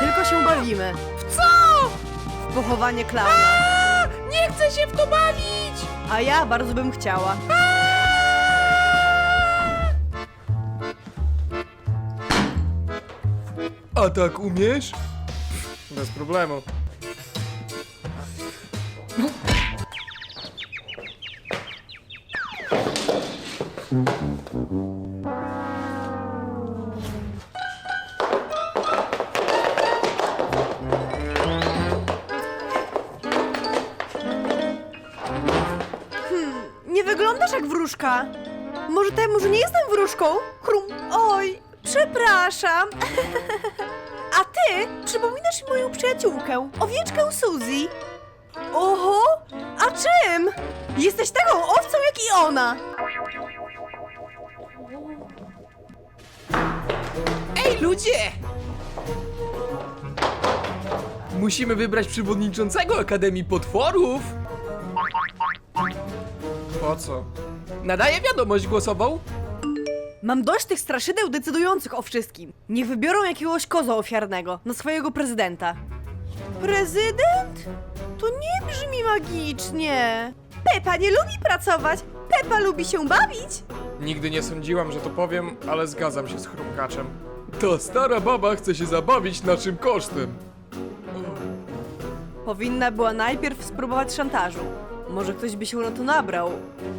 tylko się bawimy. W co? W pochowanie klauna. A, nie chcę się w to bawić! A ja bardzo bym chciała. A tak umiesz? Bez problemu. Wróżka. Może temu, że nie jestem wróżką? Chrum. Oj, przepraszam. A ty przypominasz mi moją przyjaciółkę, owieczkę Suzy. Oho, a czym? Jesteś taką owcą jak i ona. Ej, ludzie! Musimy wybrać przewodniczącego Akademii Potworów! Po co? Nadaję wiadomość głosową? Mam dość tych straszydeł decydujących o wszystkim. Niech wybiorą jakiegoś koza ofiarnego na swojego prezydenta. Prezydent? To nie brzmi magicznie. Pepa nie lubi pracować. Pepa lubi się bawić. Nigdy nie sądziłam, że to powiem, ale zgadzam się z chrumkaczem. Ta stara baba chce się zabawić naszym kosztem. Powinna była najpierw spróbować szantażu. Może ktoś by się na to nabrał.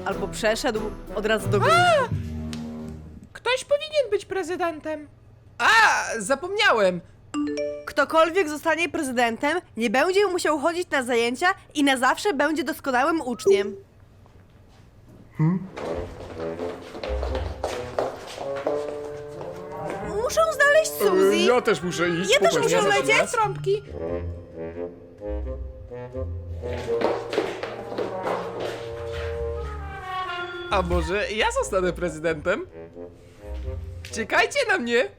Albo przeszedł od razu do góry. Ktoś powinien być prezydentem. A, zapomniałem! Ktokolwiek zostanie prezydentem, nie będzie musiał chodzić na zajęcia i na zawsze będzie doskonałym uczniem. Muszę znaleźć Suzy. Ja też muszę iść. Ja też popatrz, muszę ja lecieć. Trąbki. A może ja zostanę prezydentem? Czekajcie na mnie!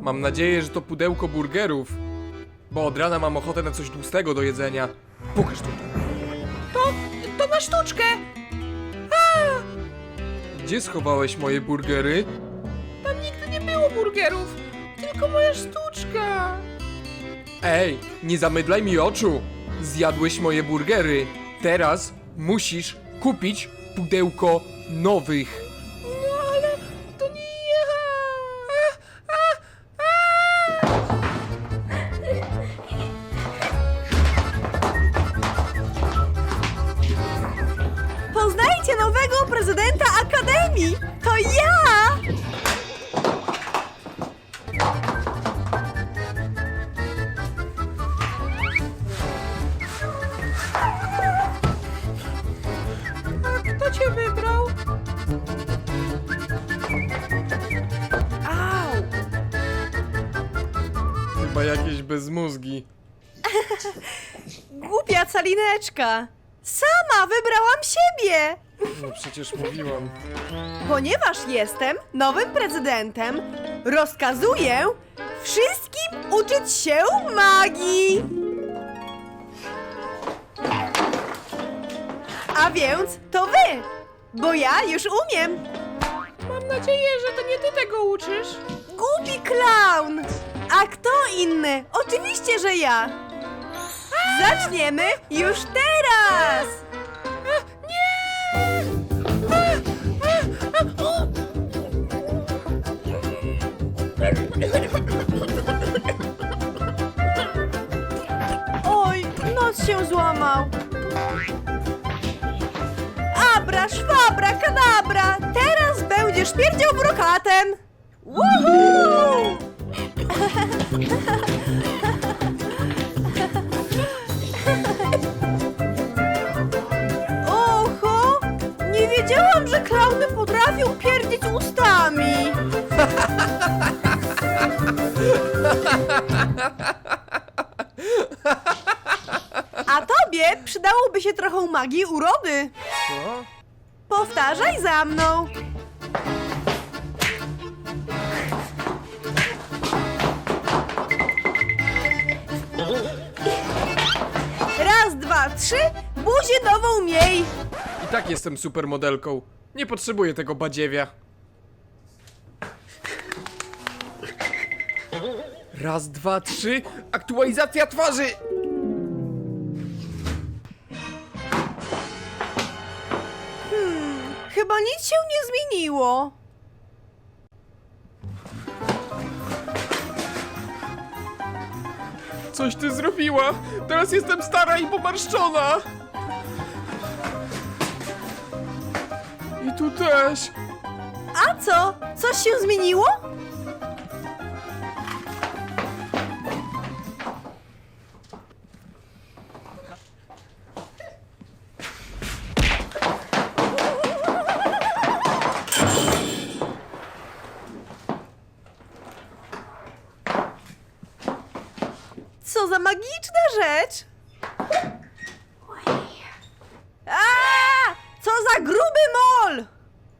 Mam nadzieję, że to pudełko burgerów. Bo od rana mam ochotę na coś tłustego do jedzenia. Pokaż to. To, to na sztuczkę. Gdzie schowałeś moje burgery? Nie było burgerów. Tylko moja sztuczka. Ej, nie zamydlaj mi oczu! Zjadłeś moje burgery. Teraz musisz kupić pudełko nowych. No ale to nie ja. A, a, a. Poznajcie nowego prezydenta Akademii! Calineczka! Sama wybrałam siebie! No przecież mówiłam. Ponieważ jestem nowym prezydentem, rozkazuję wszystkim uczyć się magii! A więc to wy, bo ja już umiem! Mam nadzieję, że to nie ty tego uczysz. Głupi klaun! A kto inny? Oczywiście, że ja! Zaczniemy już teraz! Oj, nos się złamał. Abra, szwabra, kadabra! Teraz będziesz pierdział brokatem! Przydałoby się trochę magii urody. Co? Powtarzaj za mną. Raz, dwa, trzy. Buzię nową miej! I tak jestem supermodelką. Nie potrzebuję tego badziewia. Raz, dwa, trzy. Aktualizacja twarzy! Chyba nic się nie zmieniło. Coś ty zrobiła! Teraz jestem stara i pomarszczona! I tu też! A co? Coś się zmieniło? Za magiczna rzecz! A! Co za gruby mol!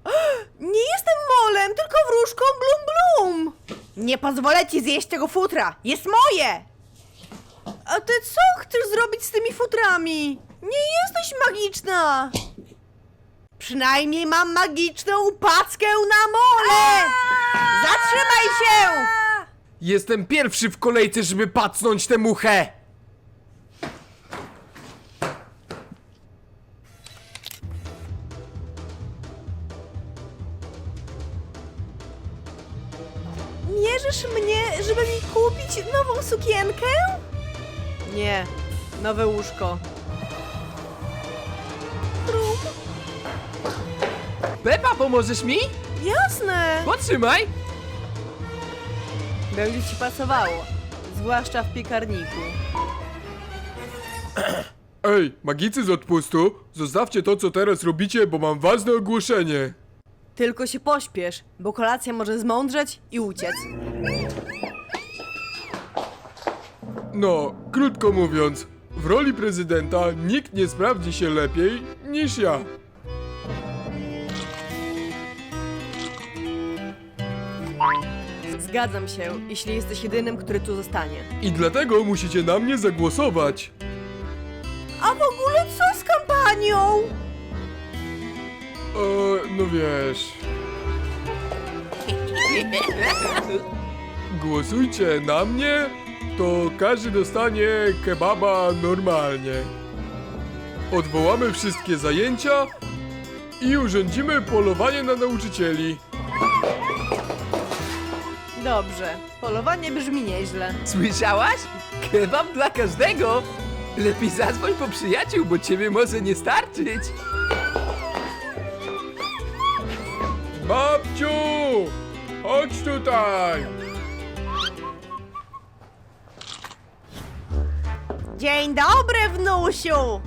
Nie jestem molem, tylko wróżką Blum Blum! Nie pozwolę ci zjeść tego futra! Jest moje! A ty co chcesz zrobić z tymi futrami? Nie jesteś magiczna! Przynajmniej mam magiczną packę na mole! Zatrzymaj się! Jestem pierwszy w kolejce, żeby pacnąć tę muchę! Mierzysz mnie, żeby mi kupić nową sukienkę? Nie, nowe łóżko. Rum, Pepa, pomożesz mi? jasne! Potrzymaj! Będzie ci pasowało, zwłaszcza w piekarniku. Ej, magicy z odpustu, zostawcie to, co teraz robicie, bo mam ważne ogłoszenie. Tylko się pośpiesz, bo kolacja może zmądrzeć i uciec. No, krótko mówiąc, w roli prezydenta nikt nie sprawdzi się lepiej niż ja. Zgadzam się, jeśli jesteś jedynym, który tu zostanie. I dlatego musicie na mnie zagłosować. A w ogóle co z kampanią? E, no wiesz. Głosujcie na mnie, to każdy dostanie kebaba normalnie. Odwołamy wszystkie zajęcia i urządzimy polowanie na nauczycieli. Dobrze, polowanie brzmi nieźle. Słyszałaś? Kebab dla każdego! Lepiej zadzwoń po przyjaciół, bo ciebie może nie starczyć. Babciu! Chodź tutaj! Dzień dobry, wnusiu!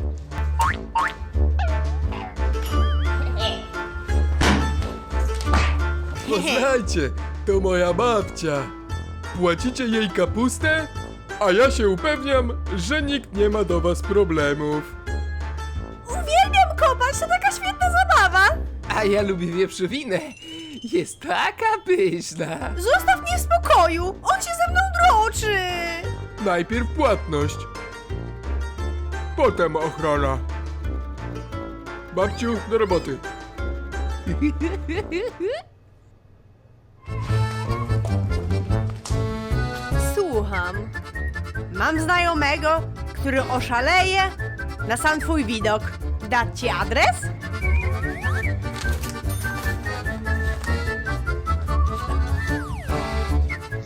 Poznajcie, to moja babcia. Płacicie jej kapustę, a ja się upewniam, że nikt nie ma do was problemów. Uwielbiam kopać, to taka świetna zabawa! A ja lubię wieprzowinę. Jest taka pyszna. Zostaw mnie w spokoju, on się ze mną droczy! Najpierw płatność, potem ochrona. Babciu, do roboty. Słucham. Mam znajomego, który oszaleje na sam twój widok. Dać ci adres?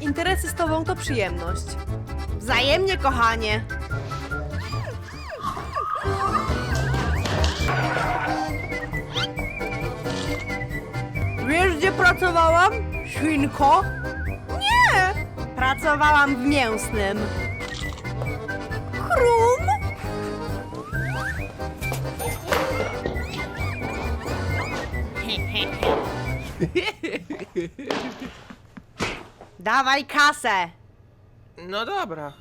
Interesy z tobą to przyjemność. Wzajemnie, kochanie. Wiesz, gdzie pracowałam? Świnko? Pracowałam w mięsnym. Krum? Dawaj kasę! No dobra.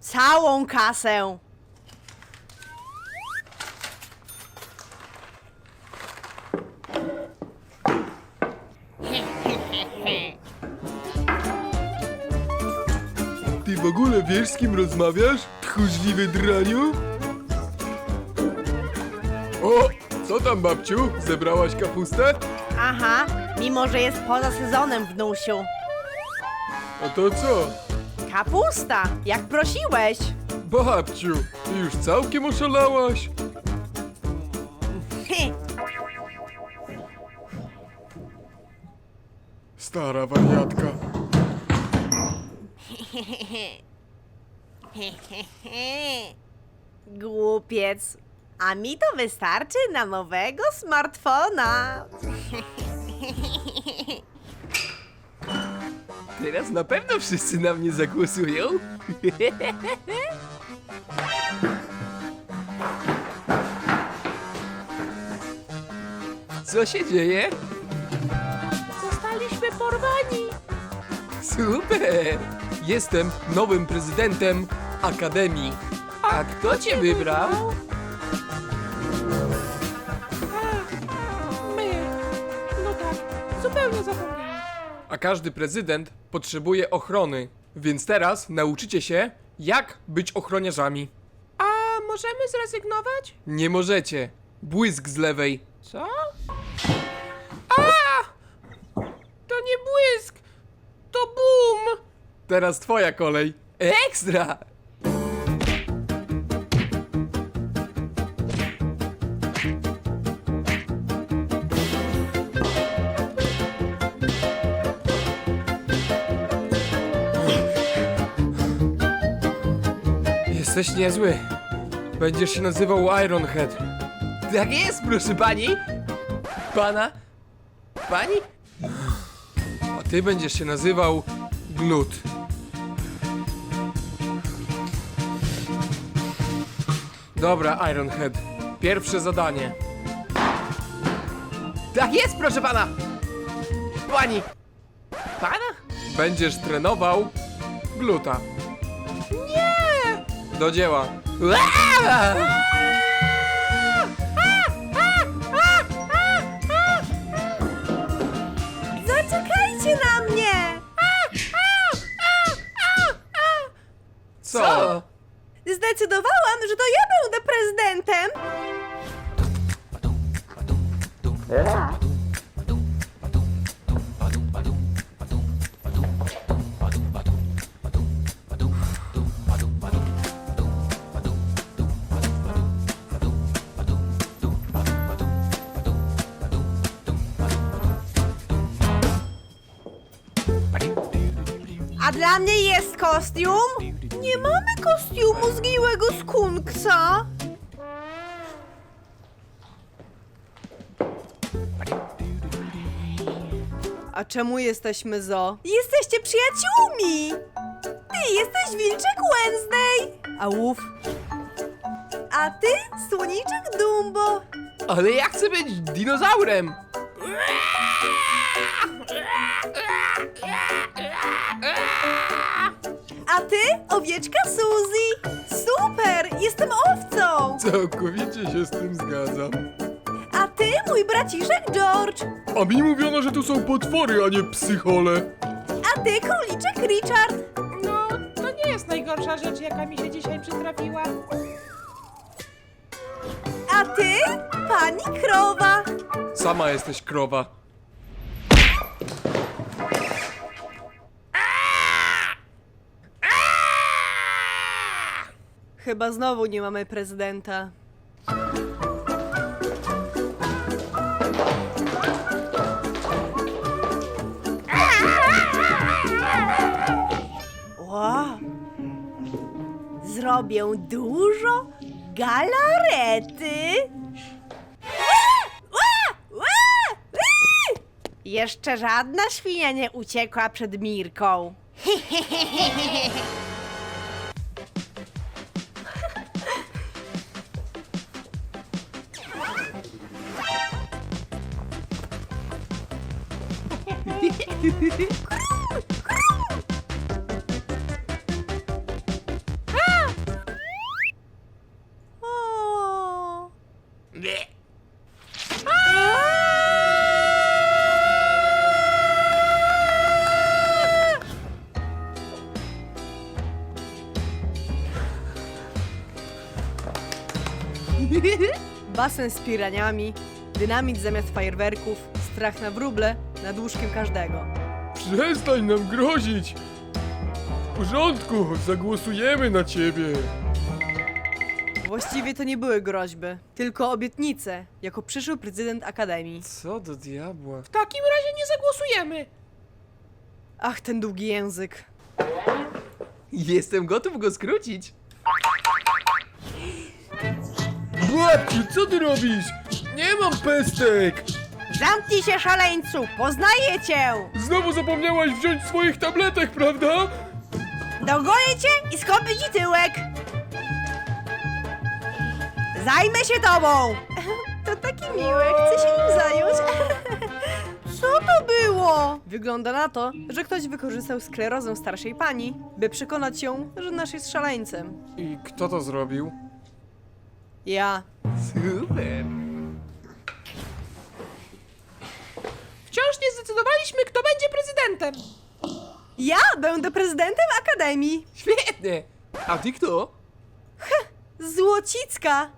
Całą kasę! Wiesz z kim rozmawiasz? Tchórzliwy draniu? O, co tam babciu? Zebrałaś kapustę? Aha, mimo że jest poza sezonem, wnusiu. A to co? Kapusta, jak prosiłeś. Babciu, ty już całkiem oszalałaś? Hy, Stara wariatka. Głupiec. A mi to wystarczy na nowego smartfona. Teraz na pewno wszyscy na mnie zagłosują. Co się dzieje? Zostaliśmy porwani. Super! Jestem nowym prezydentem Akademii. A kto cię wybrał? My. No tak, zupełnie zapomniałam. A każdy prezydent potrzebuje ochrony. Więc teraz nauczycie się, jak być ochroniarzami. A możemy zrezygnować? Nie możecie. Błysk z lewej. Co? Teraz twoja kolej. Ekstra! Jesteś niezły. Będziesz się nazywał Ironhead. Tak jest, proszę pani! Pana? Pani? A ty będziesz się nazywał Glut. Dobra, Ironhead. Pierwsze zadanie. Tak jest, proszę pana! Pani! Pana? Będziesz trenował Gluta. Nie! Do dzieła. Ua! A dla mnie jest kostium? Nie mamy kostiumu zgniłego skunksa. A czemu jesteśmy zo? Jesteście przyjaciółmi! Ty jesteś Wilczek Wednesday! A łów? A ty Słoniczek Dumbo! Ale ja chcę być dinozaurem! Ty owieczka Suzy! Super! Jestem owcą! Całkowicie się z tym zgadzam. A ty mój braciszek George! A mi mówiono, że tu są potwory, a nie psychole. A ty króliczek Richard! No, to nie jest najgorsza rzecz, jaka mi się dzisiaj przytrafiła. A ty pani krowa! Sama jesteś krowa. Chyba znowu nie mamy prezydenta. Zrobię dużo galarety. Jeszcze żadna świnia nie uciekła przed Mirką. Basen z piraniami, dynamit zamiast fajerwerków, strach na wróble nad łóżkiem każdego. Przestań nam grozić! W porządku, zagłosujemy na ciebie. Właściwie to nie były groźby, tylko obietnice, jako przyszły prezydent Akademii. Co do diabła? W takim razie nie zagłosujemy. Ach, ten długi język. Jestem gotów go skrócić. Babciu, co ty robisz? Nie mam pestek! Zamknij się, szaleńcu! Poznaję cię! Znowu zapomniałaś wziąć swoich tabletek, prawda? Dogonię cię i skopię ci tyłek! Zajmę się tobą! To taki miły, chcę się nim zająć. Co to było? Wygląda na to, że ktoś wykorzystał sklerozę starszej pani, by przekonać ją, że nasz jest szaleńcem. I kto to zrobił? Ja. Super. Wciąż nie zdecydowaliśmy, kto będzie prezydentem. Ja będę prezydentem Akademii! Świetnie. A ty kto? Złocicka!